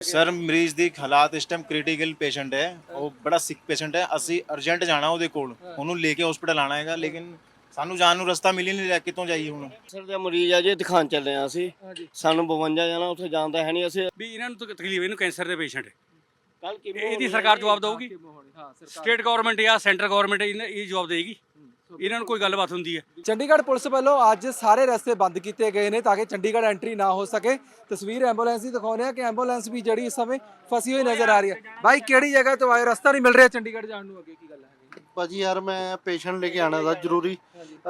Sir ਮਰੀਜ਼ ਦੀ ਹਾਲਾਤ ਇਸ ਟਾਈਮ ਕ੍ਰਿਟੀਕਲ ਪੇਸ਼ੈਂਟ ਹੈ। ਉਹ ਬੜਾ ਸਿਕ ਪੇਸ਼ੈਂਟ ਹੈ। ਅਸੀਂ ਅਰਜੈਂਟ ਜਾਣਾ ਉਹਦੇ ਕੋਲ। ਉਹਨੂੰ ਲੈ ਕੇ ਹਸਪੀਟਲ ਆਣਾ ਹੈਗਾ ਲੇਕਿਨ ਸਾਨੂੰ ਜਾਣ ਨੂੰ ਰਸਤਾ ਮਿਲ ਹੀ ਨਹੀਂ ਰਿਹਾ। ਕਿੱਥੋਂ ਜਾਈਏ ਹੁਣ? ਕੈਂਸਰ ਦਾ ਮਰੀਜ਼ ਆ ਜੀ ਦਿਖਾਣ ਚੱਲੇ ਆ ਅਸੀਂ। ਸਾਨੂੰ 52 ਜਾਣਾ ਉੱਥੇ ਜਾਂਦਾ ਹੈ ਨਹੀਂ। ਅਸੀਂ ਵੀ ਇਹਨਾਂ ਨੂੰ ਤਾਂ ਤਕਲੀਫ ਇਹਨੂੰ ਕੈਂਸਰ ਦੇ ਪੇਸ਼ੈਂਟ ਹੈ। ਕੱਲ ਕੀ ਇਹਦੀ ਸਰਕਾਰ ਜਵਾਬ ਦਊਗੀ? ਹਾਂ ਸਰਕਾਰ ਸਟੇਟ ਗਵਰਨਮੈਂਟ ਜਾਂ ਸੈਂਟਰ ਗਵਰਨਮੈਂਟ ਇਹ ਜਵਾਬ ਦੇਗੀ ਇਹਨਾਂ ਨੂੰ ਕੋਈ ਗੱਲਬਾਤ ਹੁੰਦੀ ਹੈ। ਚੰਡੀਗੜ੍ਹ ਪੁਲਿਸ ਵੱਲੋਂ ਅੱਜ ਸਾਰੇ ਰਸਤੇ ਬੰਦ ਕੀਤੇ ਗਏ ਨੇ ਤਾਂ ਕਿ ਚੰਡੀਗੜ੍ਹ ਐਂਟਰੀ ਨਾ ਹੋ ਸਕੇ। ਤਸਵੀਰ ਐਂਬੂਲੈਂਸ ਦੀ ਦਿਖਾਉਂਦੇ ਆ ਕਿ ਐਂਬੂਲੈਂਸ ਵੀ ਜਿਹੜੀ ਇਸ ਸਮੇਂ ਫਸੀ ਹੋਈ ਨਜ਼ਰ ਆ ਰਹੀ ਹੈ। ਬਾਈ ਕਿਹੜੀ ਜਗ੍ਹਾ ਤੋਂ ਆਏ ਰਸਤਾ ਨਹੀਂ ਮਿਲ ਰਿਹਾ ਚੰਡੀਗੜ੍ਹ ਜਾਣ ਨੂੰ ਅੱਗੇ ਕੀ ਗੱਲ ਹੈ? ਭਾਜੀ ਯਾਰ ਮੈਂ ਪੇਸ਼ੈਂਟ ਲੈ ਕੇ ਆਣਾ ਦਾ ਜ਼ਰੂਰੀ।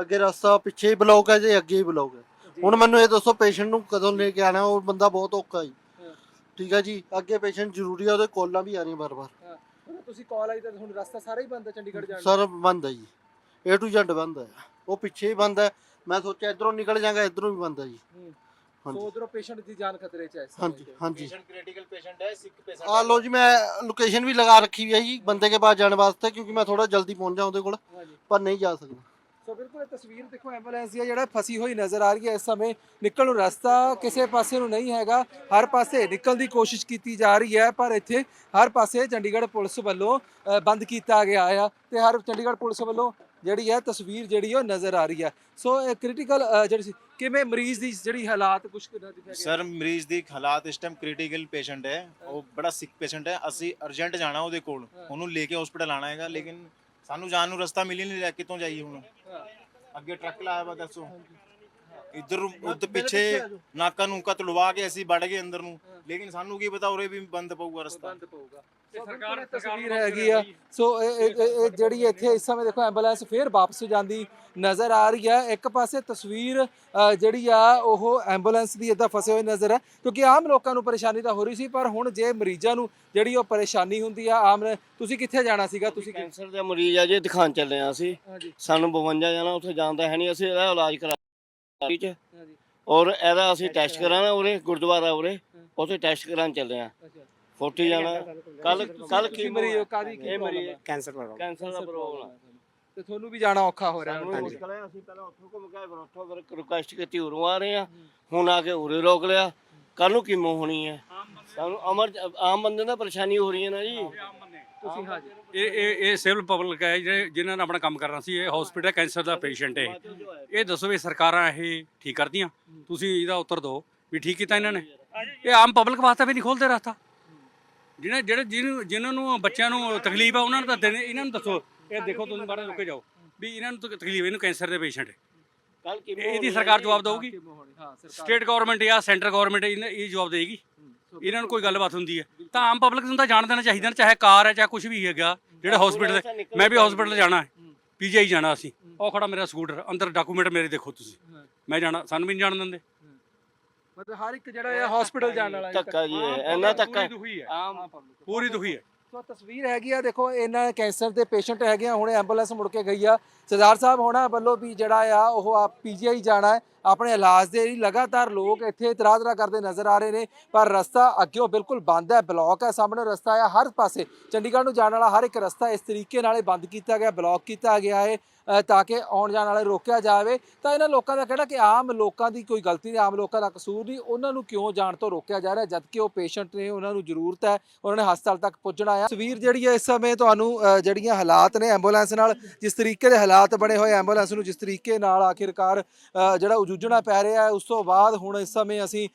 ਅੱਗੇ ਰਸਤਾ ਪਿੱਛੇ ਹੀ ਬਲੌਕ ਹੈ ਜੇ ਅੱਗੇ ਹੀ ਬਲੌਕ ਹੈ। ਹੁਣ ਮੈਨੂੰ ਇਹ ਦੱਸੋ ਪੇਸ਼ੈਂਟ ਨੂੰ ਕਦੋਂ ਲੈ ਕੇ ਆਣਾ ਉਹ ਬੰਦਾ ਬਹੁਤ ਔਖਾ ਜੀ। ਠੀਕ ਹੈ ਜੀ? ਅੱਗੇ ਪੇਸ਼ੈਂਟ ਜ਼ਰੂਰੀ ਆ ਉਹਦੇ ਕੋਲਾਂ ਵੀ ਆ ਰਹੀਆਂ ਬਾਰ-ਬਾਰ ਤੁਸੀਂ ਕਾਲ ਆਈ ਤਾਂ ਹੁਣ ਰਸਤਾ ਸਾਰਾ ਹੀ ਬੰਦ ਹੈ ਚੰਡੀਗੜ੍ਹ ਜਾਣ ਸਰ ਬੰਦ ਹੈ ਜੀ। A to Z ਬੰਦ ਹੈ। ਉਹ ਪਿੱਛੇ ਹੀ ਬੰਦ ਹੈ। ਮੈਂ ਸੋਚਿਆ ਇਧਰੋਂ ਨਿਕਲ ਜਾਗਾ ਇਧਰੋਂ ਵੀ ਬੰਦ ਹੈ ਜੀ। ਸੋ ਹਾਂਜੀ। ਉਧਰੋਂ ਪੇਸ਼ੈਂਟ ਦੀ ਜਾਨ ਖਤਰੇ 'ਚ ਹੈ ਇਸ ਸਮੇਂ ਹਾਂਜੀ ਤੇ। ਹਾਂਜੀ। ਪੇਸ਼ੈਂਟ ਕ੍ਰਿਟੀਕਲ ਪੇਸ਼ੈਂਟ ਹੈ ਸਿਕ ਪੇਸ਼ੈਂਟ ਆ ਲੋ ਜੀ ਮੈਂ ਲੋਕੇਸ਼ਨ ਵੀ ਲਗਾ ਰੱਖੀ ਹੋਈ ਹੈ ਜੀ ਬੰਦੇ ਕੇ ਪਾਸ ਜਾਣ ਵਾਸਤੇ ਕਿਉਂਕਿ ਮੈਂ ਥੋੜਾ ਜਲਦੀ ਪਹੁੰਚ ਜਾ ਉਹਦੇ ਕੋਲ ਹਾਂਜੀ। ਪਰ ਨਹੀਂ ਜਾ ਸਕਦਾ। ਸੋ ਬਿਲਕੁਲ ਇਹ ਤਸਵੀਰ ਦੇਖੋ ਐਂਬੂਲੈਂਸ ਦੀ ਹੈ ਜਿਹੜਾ ਫਸੀ ਹੋਈ ਨਜ਼ਰ ਆ ਰਹੀ ਹੈ ਇਸ ਸਮੇਂ। ਨਿਕਲਣ ਨੂੰ ਰਸਤਾ ਕਿਸੇ ਪਾਸੇ ਨੂੰ ਨਹੀਂ ਹੈਗਾ। ਹਰ ਪਾਸੇ ਨਿਕਲਣ ਦੀ ਕੋਸ਼ਿਸ਼ ਕੀਤੀ ਜਾ ਰਹੀ ਹੈ ਪਰ ਇੱਥੇ ਹਰ ਪਾਸੇ ਚੰਡੀਗੜ੍ਹ ਪੁਲਿਸ ਵੱਲੋਂ ਅ, ਬੰਦ ਕੀਤਾ ਗਿਆ ਆ। ਤੇ ਹਰ ਚੰਡੀਗੜ੍ਹ ਪੁਲਿਸ ਵੱਲੋਂ ਜਿਹੜੀ ਹੈ ਤਸਵੀਰ ਜਿਹੜੀ ਉਹ ਨਜ਼ਰ ਆ ਰਹੀ ਹੈ ਸੋ ਇਹ ਕ੍ਰਿਟੀਕਲ ਜਿਹੜੀ ਸੀ ਕਿਵੇਂ ਮਰੀਜ਼ ਦੀ ਜਿਹੜੀ ਹਾਲਾਤ ਕੁਝ ਸਰ ਮਰੀਜ਼ ਦੀ ਹਾਲਾਤ ਇਸ ਟਾਈਮ ਕ੍ਰਿਟੀਕਲ ਪੇਸ਼ੈਂਟ ਹੈ। ਉਹ ਬੜਾ ਸਿਕ ਪੇਸ਼ੈਂਟ ਹੈ। ਅਸੀਂ ਅਰਜੈਂਟ ਜਾਣਾ ਉਹਦੇ ਕੋਲ। ਉਹਨੂੰ ਲੈ ਕੇ ਹਸਪੀਟਲ ਆਣਾ ਹੈਗਾ ਲੇਕਿਨ ਸਾਨੂੰ ਜਾਣ ਨੂੰ ਰਸਤਾ ਮਿਲ ਹੀ ਨਹੀਂ ਰਿਹਾ। ਕਿੱਥੋਂ ਜਾਈਏ ਹੁਣ? ਅੱਗੇ ਟਰੱਕ ਲਾਇਆ ਵਾ ਦੱਸੋ। ਇੱਧਰ ਉੱਧਰ ਪਿੱਛੇ ਨਾਕਾ ਨੂਕਾ ਤੁਲਵਾ ਕੇ ਅਸੀਂ ਵੜ ਗਏ ਅੰਦਰ ਨੂੰ। ਲੇਕਿਨ ਸਾਨੂੰ ਕੀ ਪਤਾ ਉਰੇ ਵੀ ਬੰਦ ਪਊਗਾ ਰਸਤਾ। ਬੰਦ ਪਊਗਾ। ਸਰਕਾਰ- ਤਸਵੀਰ ਹੈਗੀ ਆ। ਸੋ ਇਹ- ਜਿਹੜੀ ਇੱਥੇ ਇਸ ਸਮੇਂ ਦੇਖੋ ਐਂਬੂਲੈਂਸ ਫੇਰ ਵਾਪਸ ਜਾਂਦੀ ਨਜ਼ਰ ਆ ਰਹੀ ਹੈ। ਇੱਕ ਪਾਸੇ ਤਸਵੀਰ ਜਿਹੜੀ ਆ ਉਹ ਐਂਬੂਲੈਂਸ ਦੀ ਇਦਾਂ ਫਸੇ ਹੋਏ ਨਜ਼ਰ ਹੈ। ਕਿਉਂਕਿ ਆਮ ਲੋਕਾਂ ਨੂੰ ਪਰੇਸ਼ਾਨੀ ਤਾਂ ਹੋ ਰਹੀ ਸੀ ਪਰ ਹੁਣ ਜੇ ਮਰੀਜ਼ਾਂ ਨੂੰ ਜਿਹੜੀ ਉਹ ਪਰੇਸ਼ਾਨੀ ਹੁੰਦੀ ਆ ਆਮ ਤੁਸੀਂ ਕਿੱਥੇ ਜਾਣਾ ਸੀਗਾ? ਤੁਸੀਂ ਕੈਂਸਰ ਦਾ ਮਰੀਜ਼ ਆ ਜੀ ਦਿਖਾਣ ਚੱਲੇ ਆ ਅਸੀਂ। ਸਾਨੂੰ 52 ਜਾਣਾ ਉੱਥੇ ਜਾਂਦਾ ਹੈ ਨਹੀਂ। ਅਸੀਂ ਇਹਦਾ ਇਲਾਜ ਕਰਾ ਠੀਕ ਹੈ ਹਾਂਜੀ। ਔਰ ਇਹਦਾ ਅਸੀਂ ਟੈਸਟ ਕਰਾਣਾ ਉਰੇ ਗੁਰਦੁਆਰਾ ਉਰੇ। ਉੱਥੇ ਟੈਸਟ ਕਰਾਉਣ ਚੱਲੇ ਆ। ਅੱਛਾ। 40 ਜਾਣਾ। ਕੱਲ ਕੱਲ ਕੀ ਮਰੀਜ਼ ਹੋ, ਕਾਹਦੀ ਕੀ ਮਰੀਜ਼? ਕੈਂਸਰ ਪ੍ਰੋਬਲਮ ਕੈਂਸਰ ਦਾ ਪ੍ਰੋਬਲਮ ਤੇ ਤੁਹਾਨੂੰ ਵੀ ਜਾਣਾ ਔਖਾ ਹੋ ਰਿਹਾ ਸਾਨੂੰ। ਮੁਸ਼ਕਲ ਹੈ ਅਸੀਂ ਪਹਿਲਾਂ ਉੱਥੋਂ ਘੁੰਮ ਕੇ ਆਏ, ਫਿਰ ਉੱਥੋਂ ਫਿਰ ਰਿਕੁਐਸਟ ਕੀਤੀ ਉਰੋਂ ਆ ਰਹੇ ਆ। ਹੁਣ ਆ ਕੇ ਉਰੇ ਰੋਕ ਲਿਆ। ਕੱਲ ਨੂੰ ਕੀਮੋ ਹੋਣੀ ਹੈ ਸਾਨੂੰ ਅਮਰ ਆਮ ਬੰਦੇ ਦਾ ਪਰੇਸ਼ਾਨੀ ਹੋ ਰਹੀ ਹੈ ਨਾ ਜੀ। ਤੁਸੀਂ ਇਹ ਇਹ ਇਹ ਸਿਵਲ ਪਬਲਿਕ ਹੈ ਜਿਹੜੇ ਜਿਨ੍ਹਾਂ ਨੇ ਆਪਣਾ ਕੰਮ ਕਰਨਾ ਸੀ ਇਹ ਹਸਪੀਟਲ ਕੈਂਸਰ ਦਾ ਪੇਸ਼ੈਂਟ ਹੈ। ਇਹ ਦੱਸੋ ਵੀ ਸਰਕਾਰਾਂ ਇਹ ਠੀਕ ਕਰਦੀਆਂ? ਤੁਸੀਂ ਇਹਦਾ ਉੱਤਰ ਦਿਓ ਵੀ ਠੀਕ ਕੀਤਾ ਇਹਨਾਂ ਨੇ। ਇਹ ਆਮ ਪਬਲਿਕ ਵਾਸਤੇ ਵੀ ਨਹੀਂ ਖੋਲਦੇ ਰਸਤਾ। ਜਿਹਨੇ ਜਿਹੜੇ ਜਿਹਨੂੰ ਜਿਨ੍ਹਾਂ ਨੂੰ ਬੱਚਿਆਂ ਨੂੰ ਤਕਲੀਫ ਆ ਉਹਨਾਂ ਨੂੰ ਤਾਂ ਦੇਣੇ- ਇਹਨਾਂ ਨੂੰ ਦੱਸੋ। ਇਹ ਦੇਖੋ ਤੁਸੀਂ ਬਾਹਰ ਰੁਕੇ ਜਾਓ। ਵੀ ਇਹਨਾਂ ਨੂੰ ਤਾਂ ਤਕਲੀਫ ਇਹਨੂੰ ਕੈਂਸਰ ਦੇ ਪੇਸ਼ੈਂਟ ਹੈ। ਕੱਲ ਕੀਮੋ ਇਹਦੀ ਸਰਕਾਰ ਜਵਾਬ ਦਊਗੀ। ਹਾਂ ਸਰਕਾਰ ਸਟੇਟ ਗਵਰਨਮੈਂਟ ਜਾਂ ਸੈਂਟਰ ਗਵਰਨਮੈਂਟ ਇਹ ਜਵਾਬ ਦੇਗੀ ਇਹਨਾਂ ਨੂੰ ਕੋਈ ਗੱਲਬਾਤ ਹੁੰਦੀ ਹੈ। ਤਾਂ ਆਮ ਪਬਲਿਕ ਨੂੰ ਤਾਂ ਜਾਣ ਦੇਣਾ ਚਾਹੀਦਾ ਨਾ ਚਾਹੇ ਕਾਰ ਹੈ ਚਾਹੇ ਕੁਝ ਵੀ ਹੈਗਾ ਜਿਹੜਾ ਹਸਪੀਟਲ ਮੈਂ ਵੀ ਹਸਪੀਟਲ ਜਾਣਾ ਹੈ। ਪੀਜੀਆਈ ਜਾਣਾ ਅਸੀਂ। ਉਹ ਖੜਾ ਮੇਰਾ ਸਕੂਟਰ ਅੰਦਰ ਡਾਕੂਮੈਂਟ ਮੇਰੇ ਦੇਖੋ ਤੁਸੀਂ। ਮੈਂ ਜਾਣਾ ਸਾਨੂੰ ਵੀ ਨਹੀਂ ਜਾਣ ਦਿੰਦੇ। ਮਤਲਬ ਹਰ ਇੱਕ ਜਿਹੜਾ ਇਹ ਹਸਪੀਟਲ ਜਾਣ ਵਾਲਾ ਧੱਕਾ ਜੀ ਇਹ, ਇੰਨਾ ਧੱਕਾ ਪੂਰੀ ਦੁਖੀ ਹੈ। ਆਮ ਪੂਰੀ ਦੁਖੀ ਹੈ। ਸੋ ਤਸਵੀਰ ਹੈਗੀ ਆ ਦੇਖੋ ਇਹਨਾਂ ਕੈਂਸਰ ਦੇ ਪੇਸ਼ੈਂਟ ਹੈਗੇ ਆ ਹੁਣੇ ਐਂਬੂਲੈਂਸ ਮੁੜ ਕੇ ਗਈ ਆ। ਸਰਦਾਰ ਸਾਹਿਬ ਹੋਣਾ ਵੱਲੋਂ ਵੀ ਜਿਹੜਾ ਆ ਉਹ ਆ ਪੀਜੀਆਈ ਜਾਣਾ ਹੈ। ਆਪਣੇ ਇਲਾਜ ਦੇ ਲਈ ਲਗਾਤਾਰ ਲੋਕ ਇੱਥੇ ਇਤਰਾਜ਼ਰਾ ਕਰਦੇ ਨਜ਼ਰ ਆ ਰਹੇ ਨੇ, ਪਰ ਰਸਤਾ ਅੱਗੇ ਬਿਲਕੁਲ ਬੰਦ ਹੈ, ਬਲੌਕ ਹੈ, ਸਾਹਮਣੇ ਰਸਤਾ ਆ, ਹਰ ਪਾਸੇ ਚੰਡੀਗੜ੍ਹ ਨੂੰ ਜਾਣ ਵਾਲਾ ਹਰ ਇੱਕ ਰਸਤਾ ਇਸ ਤਰੀਕੇ ਨਾਲ ਇਹ ਬੰਦ ਕੀਤਾ ਗਿਆ, ਬਲੌਕ ਕੀਤਾ ਗਿਆ ਹੈ ਤਾਂ ਕਿ ਆਉਣ ਜਾਣ ਵਾਲੇ ਰੋਕਿਆ ਜਾਵੇ। ਤਾਂ ਇਹਨਾਂ ਲੋਕਾਂ ਦਾ ਕਹਿਣਾ ਕਿ ਆਮ ਲੋਕਾਂ ਦੀ ਕੋਈ ਗਲਤੀ ਨਹੀਂ, ਆਮ ਲੋਕਾਂ ਦਾ ਕਸੂਰ ਨਹੀਂ, ਉਹਨਾਂ ਨੂੰ ਕਿਉਂ ਜਾਣ ਤੋਂ ਰੋਕਿਆ ਜਾ ਰਿਹਾ, ਜਦਕਿ ਉਹ ਪੇਸ਼ੈਂਟ ਨੇ, ਉਹਨਾਂ ਨੂੰ ਜ਼ਰੂਰਤ ਹੈ, ਉਹਨਾਂ ਨੇ ਹਸਪਤਾਲ ਤੱਕ ਪਹੁੰਚਣਾ ਆ। ਤਸਵੀਰ ਜਿਹੜੀ ਹੈ ਇਸ ਸਮੇਂ ਤੁਹਾਨੂੰ ਜਿਹੜੀਆਂ ਹਾਲਾਤ ਨੇ ਐਂਬੂਲੈਂਸ ਨਾਲ, ਜਿਸ ਤਰੀਕੇ ਦੇ ਹਾਲਾਤ ਬਣੇ ਹੋਏ ਐਂਬੂਲੈਂਸ ਨੂੰ, ਜਿਸ ਤਰੀਕੇ ਨਾਲ ਆਖਿਰਕਾਰ ਜਿਹੜਾ ਉਜੂਜਣਾ ਪੈ ਰਿਹਾ ਹੈ। ਉਸ ਤੋਂ ਬਾਅਦ ਹੁਣ ਇਸ ਸਮੇਂ ਅਸੀਂ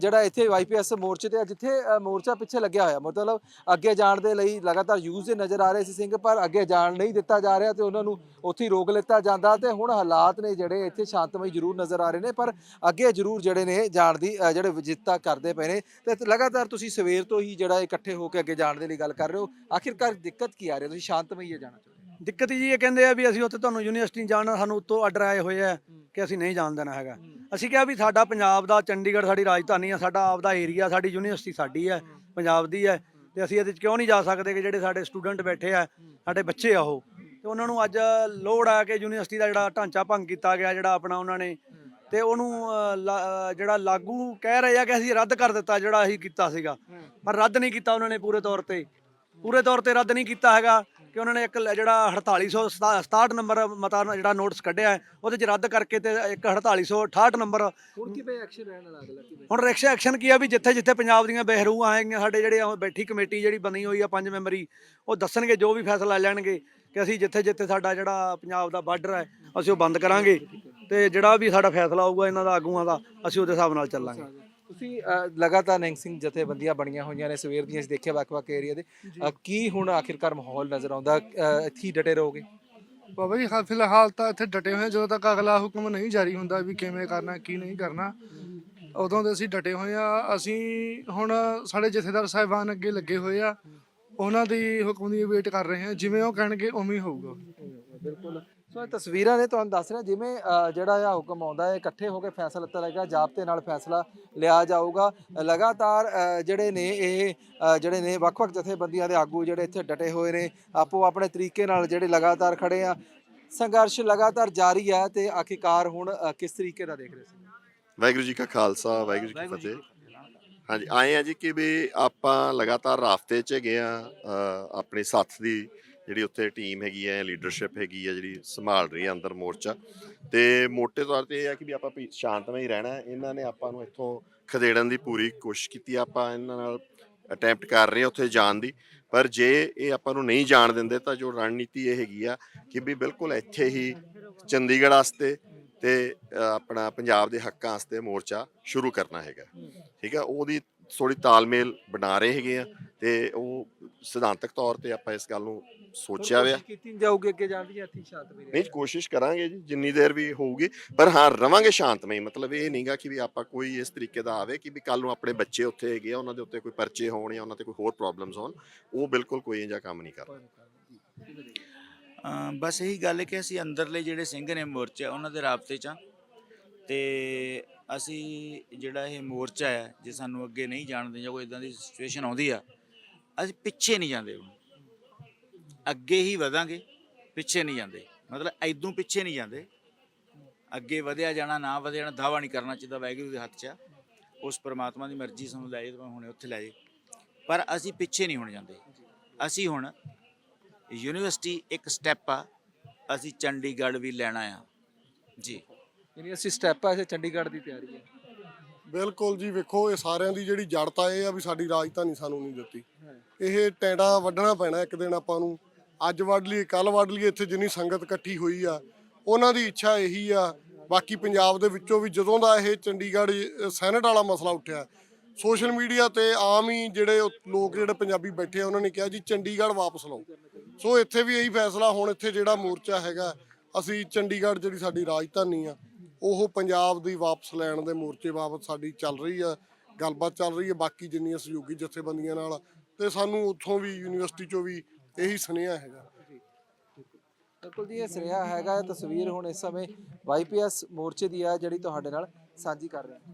ਜਿਹੜਾ ਇੱਥੇ ਵਾਈਪੀਐਸ ਮੋਰਚੇ ਤੇ ਜਿੱਥੇ ਮੋਰਚਾ ਪਿੱਛੇ ਲੱਗਿਆ ਹੋਇਆ ਮਤਲਬ ਅੱਗੇ ਜਾਣ ਦੇ ਲਈ ਲਗਾਤਾਰ ਯੂਜ਼ ਦੇ ਨਜ਼ਰ ਆ ਰਹੇ ਸੀ ਸਿੰਘ ਪਰ ਅੱਗੇ ਜਾਣ ਨਹੀਂ ਦਿੱਤਾ ਜਾ ਰਿਹਾ ਤੇ ਉਹਨਾਂ ਨੂੰ ਉੱਥੇ ਹੀ ਰੋਕ ਲਿੱਤਾ ਜਾਂਦਾ ਤੇ ਹੁਣ ਹਾਲਾਤ ਨੇ ਜਿਹੜੇ ਇੱਥੇ ਸ਼ਾਂਤਮਈ ਜ਼ਰੂਰ ਨਜ਼ਰ ਆ ਰਹੇ ਨੇ ਪਰ ਅੱਗੇ ਜ਼ਰੂਰ ਜਿਹੜੇ ਨੇ ਜਾਣ ਦੀ ਜਿਹੜੇ ਵਿਜਿੱਤਾ ਕਰਦੇ ਪਏ ਨੇ ਤੇ ਲਗਾਤਾਰ ਤੁਸੀਂ ਸਵੇਰ ਤੋਂ ਹੀ ਜਿਹੜਾ ਇਕੱਠੇ ਹੋ ਕੇ ਅੱਗੇ ਜਾਣ ਦੇ ਲਈ ਗੱਲ ਕਰ ਰਹੇ ਹੋ। ਆਖਿਰਕਾਰ ਦਿੱਕਤ ਕੀ ਆ ਰਹੀ ਹੈ? ਤੁਸੀਂ ਸ਼ਾਂਤਮਈ ਜਾਣਾ ਚਾਹੁੰਦੇ ਦਿੱਕਤ ਜੀ ਇਹ ਕਹਿੰਦੇ ਆ ਵੀ ਅਸੀਂ ਉੱਥੇ ਤੁਹਾਨੂੰ ਯੂਨੀਵਰਸਿਟੀ ਜਾਣਾ ਸਾਨੂੰ ਉੱਤੋਂ ਆਰਡਰ ਆਏ ਹੋਏ ਆ। ਕਿ ਅਸੀਂ ਨਹੀਂ ਜਾਣ ਦੇਣਾ ਹੈਗਾ। ਅਸੀਂ ਕਿਹਾ ਵੀ ਸਾਡਾ ਪੰਜਾਬ ਦਾ ਚੰਡੀਗੜ੍ਹ ਸਾਡੀ ਰਾਜਧਾਨੀ ਆ ਸਾਡਾ ਆਪਦਾ ਏਰੀਆ ਸਾਡੀ ਯੂਨੀਵਰਸਿਟੀ ਸਾਡੀ ਹੈ। ਪੰਜਾਬ ਦੀ ਹੈ ਤੇ ਅਸੀਂ ਇਹਦੇ 'ਚ ਕਿਉਂ ਨਹੀਂ ਜਾ ਸਕਦੇ ਕਿ ਜਿਹੜੇ ਸਾਡੇ ਸਟੂਡੈਂਟ ਬੈਠੇ ਆ ਸਾਡੇ ਬੱਚੇ ਆ ਉਹ। ਤੇ ਉਹਨਾਂ ਨੂੰ ਅੱਜ ਲੋੜ ਆ ਕਿ ਯੂਨੀਵਰਸਿਟੀ ਦਾ ਜਿਹੜਾ ਢਾਂਚਾ ਭੰਗ ਕੀਤਾ ਗਿਆ ਜਿਹੜਾ ਆਪਣਾ ਉਹਨਾਂ ਨੇ ਤੇ ਉਹਨੂੰ ਜਿਹੜਾ ਲਾਗੂ ਕਹਿ ਰਹੇ ਆ ਕਿ ਅਸੀਂ ਰੱਦ ਕਰ ਦਿੱਤਾ ਜਿਹੜਾ ਅਸੀਂ ਕੀਤਾ ਸੀਗਾ। ਪਰ ਰੱਦ ਨਹੀਂ ਕੀਤਾ ਉਹਨਾਂ ਨੇ ਪੂਰੇ ਤੌਰ ਤੇ। ਪੂਰੇ ਤੌਰ ਤੇ ਰੱਦ ਨਹੀਂ ਕੀਤਾ ਹੈਗਾ। ਕਿ ਉਹਨਾਂ ਨੇ ਇੱਕ ਜਿਹੜਾ 4867 ਨੰਬਰ ਮਤਾ ਜਿਹੜਾ ਨੋਟਿਸ ਕੱਢਿਆ ਉਹਦੇ ਚ ਰੱਦ ਕਰਕੇ ਤੇ ਇੱਕ 4868 ਨੰਬਰ ਹੁਣ ਕਿਵੇਂ ਐਕਸ਼ਨ ਰਹਿਣ ਵਾਲਾ ਅਗਲਾ ਕਿਵੇਂ ਹੁਣ ਰਿਕਸ਼ਾ ਐਕਸ਼ਨ ਕੀ ਆ ਵੀ ਜਿੱਥੇ ਜਿੱਥੇ ਪੰਜਾਬ ਦੀਆਂ ਬਹਿਰੂਆਂ ਆਏਗੀਆਂ ਸਾਡੇ ਜਿਹੜੇ ਬੈਠੀ ਕਮੇਟੀ ਜਿਹੜੀ ਬਣੀ ਹੋਈ ਆ ਪੰਜ ਮੈਂਬਰੀ ਉਹ ਦੱਸਣਗੇ ਜੋ ਵੀ ਫੈਸਲਾ ਲੈਣਗੇ ਕਿ ਅਸੀਂ ਜਿੱਥੇ ਜਿੱਥੇ ਸਾਡਾ ਜਿਹੜਾ ਪੰਜਾਬ ਦਾ ਬਾਰਡਰ ਹੈ ਅਸੀਂ ਉਹ ਬੰਦ ਕਰਾਂਗੇ ਤੇ ਜਿਹੜਾ ਵੀ ਸਾਡਾ ਫੈਸਲਾ ਆਊਗਾ ਇਹਨਾਂ ਦਾ ਆਗੂਆਂ ਦਾ ਅਸੀਂ ਉਹਦੇ ਹਿਸਾਬ ਨਾਲ ਚੱਲਾਂਗੇ। ਅ, ਲਗਾਤਾਰ ਸਿੰਘ ਜਥੇਬੰਦੀਆਂ ਬਣੀਆਂ ਹੋਈਆਂ ਨੇ ਸਵੇਰ ਦੀਆਂ ਅਸੀਂ ਦੇਖਿਆ ਵੱਖ-ਵੱਖ ਏਰੀਆ ਦੇ। ਕੀ ਹੁਣ ਆਖਿਰਕਾਰ ਮਾਹੌਲ ਨਜ਼ਰ ਆਉਂਦਾ? ਇੱਥੇ ਡਟੇ ਰਹੋਗੇ? ਬਾਬਾ ਜੀ ਫਿਲਹਾਲ ਤਾਂ ਇੱਥੇ ਡਟੇ ਹੋਏ ਜਦੋਂ ਤੱਕ ਅਗਲਾ ਹੁਕਮ ਨਹੀਂ ਜਾਰੀ ਹੁੰਦਾ ਵੀ ਕਿਵੇਂ ਕਰਨਾ ਕੀ ਨਹੀਂ ਕਰਨਾ ਉਦੋਂ ਦੇ ਅਸੀਂ ਡਟੇ ਹੋਏ ਆ ਅਸੀਂ ਹੁਣ ਸਾਡੇ ਜਥੇਦਾਰ ਸਾਹਿਬਾਨ ਅੱਗੇ ਲੱਗੇ ਹੋਏ ਆ ਉਹਨਾਂ ਦੀ ਹੁਕਮ ਦੀ ਵੇਟ ਕਰ ਰਹੇ ਹਾਂ ਜਿਵੇਂ ਉਹ ਕਹਿਣਗੇ ਉਵੇਂ ਹੀ ਹੋਊਗਾ। ਬਿਲਕੁਲ। ਸੋ ਇਹ ਤਸਵੀਰਾਂ ਨੇ ਤੁਹਾਨੂੰ ਦੱਸ ਰਿਹਾ ਜਿਵੇਂ ਜਿਹੜਾ ਆ ਹੁਕਮ ਆਉਂਦਾ ਹੈ ਇਕੱਠੇ ਹੋ ਕੇ ਫੈਸਲਾ ਲਿੱਤਾ ਜਾਏਗਾ ਜਾਬਤੇ ਨਾਲ ਫੈਸਲਾ ਲਿਆ ਜਾਊਗਾ। ਲਗਾਤਾਰ ਜਿਹੜੇ ਨੇ ਇਹ ਜਿਹੜੇ ਨੇ ਵੱਖ-ਵੱਖ ਜਥੇਬੰਦੀਆਂ ਦੇ ਆਗੂ ਜਿਹੜੇ ਇੱਥੇ ਡਟੇ ਹੋਏ ਨੇ ਆਪੋ ਆਪਣੇ ਤਰੀਕੇ ਨਾਲ ਜਿਹੜੇ ਲਗਾਤਾਰ ਖੜੇ ਆ ਸੰਘਰਸ਼ ਲਗਾਤਾਰ ਜਾਰੀ ਹੈ ਤੇ ਆਖਿਕਾਰ ਹੁਣ ਕਿਸ ਤਰੀਕੇ ਦਾ ਦੇਖ ਰਹੇ ਸੀ? ਵਾਹਿਗੁਰੂ ਜੀ ਕਾ ਖਾਲਸਾ ਵਾਹਿਗੁਰੂ ਜੀ ਕੀ ਫਤਿਹ। ਹਾਂਜੀ ਆਏ ਆ ਜੀ ਕਿ ਵੀ ਆਪਾਂ ਲਗਾਤਾਰ ਰਾਫਤੇ 'ਚ ਗਏ ਆ ਆਪਣੀ ਸਾਥ ਦੀ ਜਿਹੜੀ ਉੱਥੇ ਟੀਮ ਹੈਗੀ ਹੈ ਲੀਡਰਸ਼ਿਪ ਹੈਗੀ ਹੈ ਜਿਹੜੀ ਸੰਭਾਲ ਰਹੀ ਹੈ ਅੰਦਰ ਮੋਰਚਾ। ਤੇ ਮੋਟੇ ਤੌਰ ਤੇ ਇਹ ਆ ਕਿ ਵੀ ਆਪਾਂ ਵੀ ਸ਼ਾਂਤਮਈ ਰਹਿਣਾ ਇਹਨਾਂ ਨੇ ਆਪਾਂ ਨੂੰ ਇੱਥੋਂ ਖਦੇੜਨ ਦੀ ਪੂਰੀ ਕੋਸ਼ਿਸ਼ ਕੀਤੀ ਆਪਾਂ ਇਹਨਾਂ ਨਾਲ ਅਟੈਂਪਟ ਕਰ ਰਹੇ ਹਾਂ ਉੱਥੇ ਜਾਣ ਦੀ। ਪਰ ਜੇ ਇਹ ਆਪਾਂ ਨੂੰ ਨਹੀਂ ਜਾਣ ਦਿੰਦੇ ਤਾਂ ਜੋ ਰਣਨੀਤੀ ਇਹ ਹੈਗੀ ਆ ਕਿ ਵੀ ਬਿਲਕੁਲ ਇੱਥੇ ਹੀ ਚੰਡੀਗੜ੍ਹ ਵਾਸਤੇ ਤੇ ਆਪਣਾ ਪੰਜਾਬ ਦੇ ਹੱਕਾਂ ਵਾਸਤੇ ਮੋਰਚਾ ਸ਼ੁਰੂ ਕਰਨਾ ਹੈਗਾ। ਠੀਕ ਹੈ ਉਹਦੀ ਥੋੜੀ ਤਾਲਮੇਲ ਬਣਾ ਰਹੇ ਹੈਗੇ ਆ ਤੇ ਉਹ ਸਿਧਾਂਤਕ ਤੌਰ ਤੇ ਆਪਾਂ ਇਸ ਗੱਲ ਨੂੰ ਸੋਚਿਆ ਕੋਸ਼ਿਸ਼ ਕੀਤੀ ਜਾਊਗੀ ਅੱਗੇ ਜਾਣ ਦੀ ਇੱਥੇ ਸ਼ਾਂਤਮਈ ਨਹੀਂ ਕੋਸ਼ਿਸ਼ ਕਰਾਂਗੇ ਜੀ ਜਿੰਨੀ ਦੇਰ ਵੀ ਹੋਊਗੀ ਪਰ ਹਾਂ ਰਵਾਂਗੇ ਸ਼ਾਂਤਮਈ ਮਤਲਬ ਇਹ ਨਹੀਂਗਾ ਕਿ ਵੀ ਆਪਾਂ ਕੋਈ ਇਸ ਤਰੀਕੇ ਦਾ ਆਵੇ ਕਿ ਵੀ ਕੱਲ ਨੂੰ ਆਪਣੇ ਬੱਚੇ ਉੱਥੇ ਹੈਗੇ ਆ ਉਹਨਾਂ ਦੇ ਉੱਤੇ ਕੋਈ ਪਰਚੇ ਹੋਣ ਜਾਂ ਉਹਨਾਂ ਤੇ ਕੋਈ ਹੋਰ ਪ੍ਰੋਬਲਮਸ ਹੋਣ ਉਹ ਬਿਲਕੁਲ ਕੋਈ ਇੰਜਾ ਕੰਮ ਨਹੀਂ ਕਰਦਾ ਬਸ ਇਹੀ ਗੱਲ ਹੈ ਕਿ ਅਸੀਂ ਅੰਦਰਲੇ ਜਿਹੜੇ ਸਿੰਘ ਨੇ ਮੋਰਚਾ ਉਹਨਾਂ ਦੇ ਰਾਬਤੇ 'ਚ ਹਾਂ। ਤੇ ਅਸੀਂ ਜਿਹੜਾ ਇਹ ਮੋਰਚਾ ਹੈ ਜੇ ਸਾਨੂੰ ਅੱਗੇ ਨਹੀਂ ਜਾਣਦੇ ਜਾਂ ਕੋਈ ਇਦਾਂ ਦੀ ਸਿਚੁਏਸ਼ਨ ਆਉਂਦੀ ਆ ਅਸੀਂ ਪਿੱਛੇ ਨਹੀਂ ਜਾਂਦੇ ਹੁਣ। ਅੱਗੇ ਹੀ ਵਧਾਂਗੇ ਪਿੱਛੇ ਨਹੀਂ ਜਾਂਦੇ। ਮਤਲਬ ਐਦੋਂ ਪਿੱਛੇ ਨਹੀਂ ਜਾਂਦੇ। ਅੱਗੇ ਵਧਿਆ ਜਾਣਾ ਨਾ ਵਧਿਆ ਜਾਣਾ ਦਾਵਾ ਨਹੀਂ ਕਰਨਾ ਚਾਹੀਦਾ ਵਾਹਿਗੁਰੂ ਦੇ ਹੱਥ 'ਚ। ਆ ਉਸ ਪ੍ਰਮਾਤਮਾ ਦੀ ਮਰਜ਼ੀ ਸਾਨੂੰ ਲੈ ਜਾਏ ਤਾਂ ਹੁਣੇ ਉੱਥੇ ਲੈ ਜਾਏ। ਪਰ ਅਸੀਂ ਪਿੱਛੇ ਨਹੀਂ ਹੁਣ ਜਾਂਦੇ। ਅਸੀਂ ਹੁਣ ਯੂਨੀਵਰਸਿਟੀ ਇੱਕ ਸਟੈਪ ਆ ਅਸੀਂ ਚੰਡੀਗੜ੍ਹ ਵੀ ਲੈਣਾ ਆ। ਜੀ। ਯੂਨੀਵਰਸਿਟੀ ਸਟੈਪ ਆ ਇਸੇ ਚੰਡੀਗੜ੍ਹ ਦੀ ਤਿਆਰੀ ਹੈ ਬਿਲਕੁਲ ਜੀ ਵੇਖੋ ਇਹ ਸਾਰਿਆਂ ਦੀ ਜਿਹੜੀ ਜੜ ਤਾਂ ਇਹ ਆ ਵੀ ਸਾਡੀ ਰਾਜਧਾਨੀ ਸਾਨੂੰ ਨਹੀਂ ਦਿੱਤੀ। ਇਹ ਟੈਂਡਾ ਵੱਢਣਾ ਪੈਣਾ ਇੱਕ ਦਿਨ ਆਪਾਂ ਨੂੰ। ਅੱਜ ਵੱਢ ਲਈਏ ਕੱਲ ਵੱਢ ਲਈਏ ਇੱਥੇ ਜਿੰਨੀ ਸੰਗਤ ਇਕੱਠੀ ਹੋਈ ਆ ਉਹਨਾਂ ਦੀ ਇੱਛਾ ਇਹੀ ਆ। ਬਾਕੀ ਪੰਜਾਬ ਦੇ ਵਿੱਚੋਂ ਵੀ ਜਦੋਂ ਦਾ ਇਹ ਚੰਡੀਗੜ੍ਹ ਅ, ਸੈਨੇਟ ਵਾਲਾ ਮਸਲਾ ਉੱਠਿਆ ਸੋਸ਼ਲ ਮੀਡੀਆ ਤੇ ਆਮ ਹੀ ਜਿਹੜੇ ਲੋਕ ਜਿਹੜੇ ਪੰਜਾਬੀ ਬੈਠੇ ਆ ਉਹਨਾਂ ਨੇ ਕਿਹਾ ਜੀ ਚੰਡੀਗੜ੍ਹ ਵਾਪਸ ਲਓ। ਸੋ ਇੱਥੇ ਵੀ ਇਹੀ ਫੈਸਲਾ ਹੁਣ ਇੱਥੇ ਜਿਹੜਾ ਮੋਰਚਾ ਹੈਗਾ ਅਸੀਂ ਚੰਡੀਗੜ੍ਹ ਜਿਹੜੀ ਸਾਡੀ ਰਾਜਧਾਨੀ ਆ ਉਹ ਪੰਜਾਬ ਦੀ ਵਾਪਸ ਲੈਣ ਦੇ ਮੋਰਚੇ ਬਾਬਤ ਸਾਡੀ ਚੱਲ ਰਹੀ ਆ ਗੱਲਬਾਤ ਚੱਲ ਰਹੀ ਹੈ ਬਾਕੀ ਜਿੰਨੀਆਂ ਸਹਿਯੋਗੀ ਜਥੇਬੰਦੀਆਂ ਨਾਲ ਤੇ ਸਾਨੂੰ ਉੱਥੋਂ ਵੀ ਯੂਨੀਵਰਸਿਟੀ ਚੋਂ ਵੀ ਇਹੀ ਸੁਨੇਹਾ ਹੈਗਾ। ਬਿਲਕੁਲ ਜੀ, ਇਹ ਸੁਨੇਹਾ ਹੈਗਾ ਤਸਵੀਰ ਹੁਣ ਇਸ ਸਮੇਂ ਵਾਈਪੀਐਸ ਮੋਰਚੇ ਦੀ ਆ, ਜਿਹੜੀ ਤੁਹਾਡੇ ਨਾਲ ਸਾਂਝੀ ਕਰ ਰਹੇ ਹਾਂ।